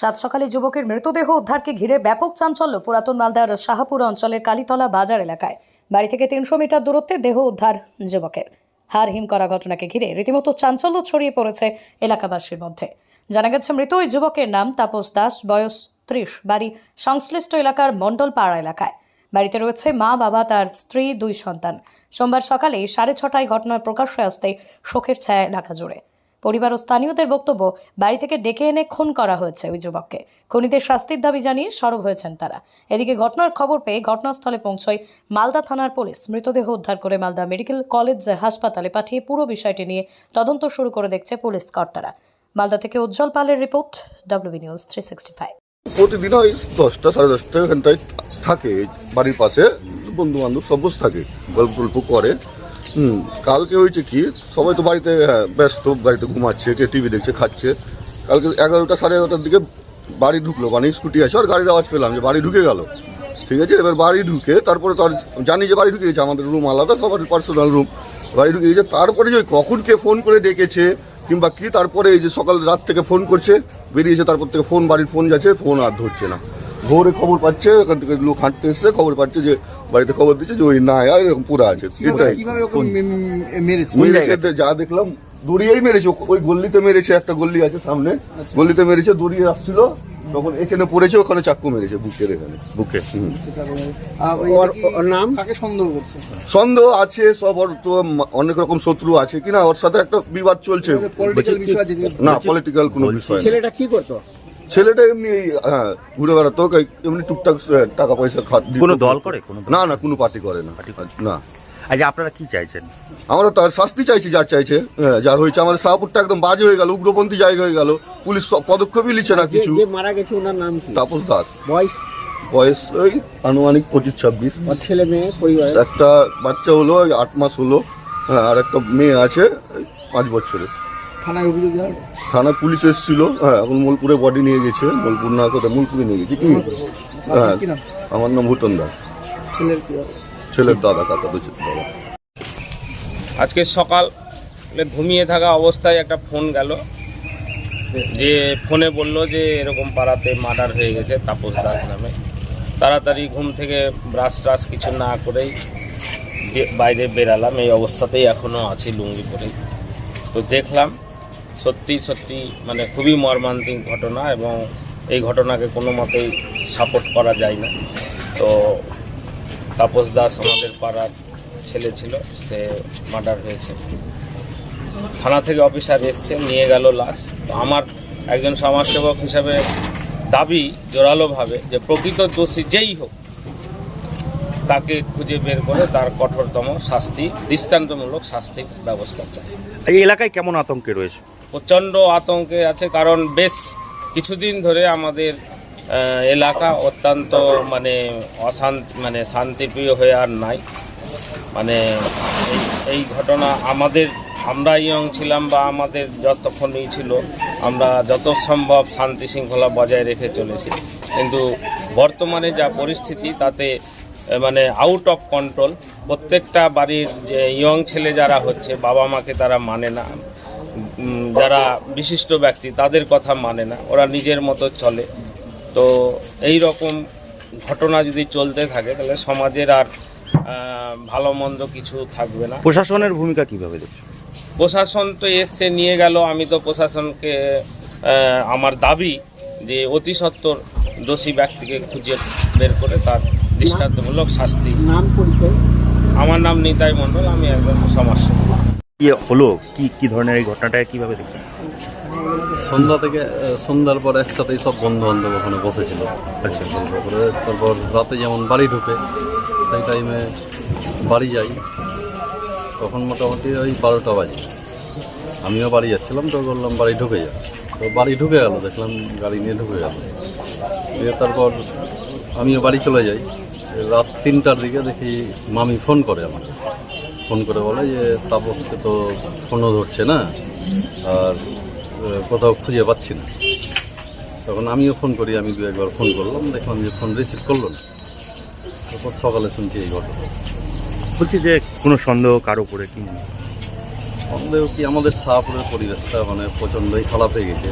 সাত সকালে যুবকের মৃতদেহ উদ্ধারকে ঘিরে ব্যাপক চাঞ্চল্য পুরাতন মালদার শাহাপুর অঞ্চলের কালীতলা বাজার এলাকায়। বাড়ি থেকে তিনশো মিটার দূরত্বে দেহ উদ্ধার যুবকের। হার হিম করা ঘটনাকে ঘিরে রীতিমতো চাঞ্চল্য ছড়িয়ে পড়েছে এলাকাবাসীর মধ্যে। জানা গেছে, মৃত ওই যুবকের নাম তাপস দাস, বয়স ত্রিশ, বাড়ি সংশ্লিষ্ট এলাকার মণ্ডলপাড়া এলাকায়। বাড়িতে রয়েছে মা, বাবা, তার স্ত্রী, দুই সন্তান। সোমবার সকালে সাড়ে ছটায় ঘটনার প্রকাশ্যে আসতে শোকের ছায়া এলাকা জুড়ে। পরিবার ও স্থানীয়দের বক্তব্য বাড়ি থেকে ডেকে এনে খুন করা হয়েছে ওই যুবককে। খুনিদের শাস্তির দাবি জানিয়ে সরব হয়েছেন তারা। এদিকে ঘটনার খবর পেয়ে ঘটনাস্থলে পৌঁছয় মালদা থানার পুলিশ। মৃতদেহ উদ্ধার করে মালদা মেডিকেল কলেজ হাসপাতালে পাঠিয়ে পুরো বিষয়টি নিয়ে তদন্ত শুরু করে দেখছে পুলিশ কর্তারা। মালদা থেকে উজ্জ্বল পালের report WB news three sixty five প্রতিদিন ওই দশটা সাড়ে দশটা এখানটায় থাকে, বাড়ির পাশে বন্ধু বান্ধব সব থাকে গল্প টল্প করে। হুম কালকে হয়েছে কি সবাই তো বাড়িতে হ্যাঁ, ব্যস্ত বাড়িতে ঘুমাচ্ছে কে টিভি দেখছে খাচ্ছে। কালকে এগারোটা সাড়ে এগারোটার দিকে বাড়ি ঢুকলো মানে স্কুটি আছে আর গাড়ির আওয়াজ পেলাম যে বাড়ি ঢুকে গেল। ঠিক আছে এবার বাড়ি ঢুকে তারপরে তো আর জানি যে বাড়ি ঢুকে গেছে আমাদের রুম আলাদা সবার পার্সোনাল রুম বাড়ি ঢুকে গেছে তারপরে যে কখন কে ফোন করে ডেকেছে কিংবা কি তারপরে এই যে সকাল রাত থেকে ফোন করছে বেরিয়েছে তারপর থেকে ফোন বাড়ির ফোন যাচ্ছে ফোন আর ধরছে না। ভোরে খবর পাচ্ছে ওখান থেকে লোক হাঁটতে এসছে খবর পাচ্ছে যে বাড়িতে খবর দিচ্ছে যে ওই না আর এরকম পুরো আছে। এটাই। মেরেছে? যা দেখলাম দড়িয়েই মেরেছে। ওই গল্লিতে মেরেছে একটা গল্লি আছে সামনে। গল্লিতে মেরেছে দড়িয়ে আসছিল তখন এখানে পড়েছে ওখানে চাক্কু মেরেছে বুকের এখানে। বুকে। নাম? কাকে সন্দেহ করছে? সন্দেহ আছে সব ওর তো অনেক রকম শত্রু আছে কিনা ওর সাথে একটা বিবাদ চলছে। যে- না পলিটিক্যাল কোনো বিষয় ছেলেটা কি করতো? ছেলেটা এমনি এই, হ্যাঁ ঘুরে বেড়াতো এমনি টুকটাক টাকা পয়সা খাত কোনো দল করে? কোনো না না কোনো পার্টি করে না। না? আচ্ছা আপনারা কি চাইছেন? আমরা তার শাস্তি চাইছি যার চাইছে হ্যাঁ, যার হয়েছে। আমাদের শাহপুরটা একদম বাজে হয়ে গেল উগ্রপন্থী জায়গা হয়ে গেল। পুলিশ সব পদক্ষেপই নিচ্ছে না কিছু। মারা গেছে ওনার নাম কি? তাপস দাস। বয়স? বয়স ওই আনুমানিক পঁচিশ ছাব্বিশ। ছেলে মেয়ে পরিবারের? একটা বাচ্চা হলো ওই আট মাস হলো। হ্যাঁ, আর একটা মেয়ে আছে ওই পাঁচ বছরের। থানায় অভিযোগ জানালো থানা পুলিশ এসেছিল হ্যাঁ এখন মোলপুরে বডি নিয়ে গেছে মোলপুর না কোথায় মোলপুরে নিয়ে গেছে কি? হ্যাঁ আমার নাম ভূতন দাস। ছেলের কি ছেলের দাদা কাকা দাদা। আজকে সকাল ঘুমিয়ে থাকা অবস্থায় একটা ফোন গেল যে ফোনে বলল যে এরকম পাড়াতে মার্ডার হয়ে গেছে তাপস দাস নামে। তাড়াতাড়ি ঘুম থেকে ব্রাশ ট্রাশ কিছু না করেই বাইরে বেরালাম এই অবস্থাতেই এখনও আছি লুঙ্গি পরেই। তো দেখলাম সত্যি সত্যি মানে খুবই মর্মান্তিক ঘটনা এবং এই ঘটনাকে কোনো মতেই সাপোর্ট করা যায় না তো তাপস দাস আমাদের পাড়ার ছেলে ছিল, সে মার্ডার হয়েছে। থানা থেকে অফিসার এসছে, নিয়ে গেল লাশ। তো আমার একজন সমাজসেবক হিসাবে দাবি জোরালোভাবে যে প্রকৃত দোষী যেই হোক, তাকে খুঁজে বের করে তার কঠোরতম শাস্তি, দৃষ্টান্তমূলক শাস্তির ব্যবস্থা চাই। এই এলাকায় কেমন আতঙ্কে রয়েছে? প্রচণ্ড আতঙ্কে আছে, কারণ বেশ কিছুদিন ধরে আমাদের এলাকা অত্যন্ত মানে অশান্তি মানে শান্তিপ্রিয় হয়ে আর নাই। মানে এই- ঘটনা আমাদের, আমরা ইয়ং ছিলাম বা আমাদের যতক্ষণই ছিল, আমরা যত সম্ভব শান্তি শৃঙ্খলা বজায় রেখে চলেছি। কিন্তু বর্তমানে যা পরিস্থিতি, তাতে মানে আউট অফ কন্ট্রোল প্রত্যেকটা বাড়ির যে ইয়ং ছেলে যারা হচ্ছে বাবা মাকে তারা মানে না। যারা বিশিষ্ট ব্যক্তি তাদের কথা মানে না। ওরা নিজের মতো চলে। তো এই রকম ঘটনা যদি চলতে থাকে তাহলে সমাজের আর ভালো মন্দ কিছু থাকবে না। প্রশাসনের ভূমিকা কীভাবে দেখছ প্রশাসন তো এসছে নিয়ে গেল। আমি তো প্রশাসনকে আমার দাবি যে অতি সত্বর দোষী ব্যক্তিকে খুঁজে বের করে তার দৃষ্টান্তমূলক শাস্তি। নাম পরিচয়? আমার নাম নিতাই মণ্ডল আমি একজন সমাজসেবী কি হলো? কি কি ধরনের এই ঘটনাটা কীভাবে দেখছেন সন্ধ্যা থেকে সন্ধ্যার পর একসাথেই সব বন্ধু বান্ধব ওখানে বসেছিল। আচ্ছা। তারপর রাতে যেমন বাড়ি ঢুকে সেই টাইমে বাড়ি যাই। তখন মোটামুটি ওই বারোটা বাজে। আমিও বাড়ি যাচ্ছিলাম তো বললাম বাড়ি ঢুকে যা। তো বাড়ি ঢুকে গেল দেখলাম গাড়ি নিয়ে ঢুকে গেল। দিয়ে তারপর আমিও বাড়ি চলে যাই। রাত তিনটার দিকে দেখি মামি ফোন করে আমাকে। ফোন করে বলে যে তাপসকে তো ফোনও ধরছে না আর কোথাও খুঁজে পাচ্ছি না। তখন আমিও ফোন করি আমি দু একবার ফোন করলাম দেখলাম যে ফোন রিসিভ করল না। তারপর সকালে শুনছি এই ঘটনা। বলছি যে কোনো সন্দেহ কারও উপরে কি? সন্দেহ কি আমাদের শাহপুরের পরিবেশটা মানে প্রচণ্ডই খারাপ হয়ে গেছে।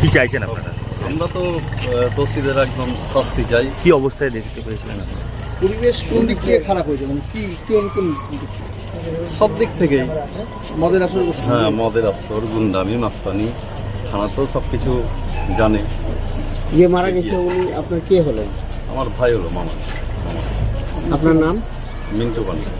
কি কি চাইছেন আপনারা? আমরা তো দোষীদের একদম শাস্তি চাই। কি অবস্থায় দেখতে পেয়েছিলেন আপনারা? পরিবেশ কোন দিক থেকে খারাপ হয়েছে? মানে কি কোন কোন সব দিক থেকেই। মদের আসর হ্যাঁ মদের আসর গুন্ডামি মাস্তানি থানা তো সব কিছু জানে। যে মারা গেছে উনি? আপনার কে হলেন? আমার ভাই হলো মামা। আপনার নাম? মিন্টু পান্ডা।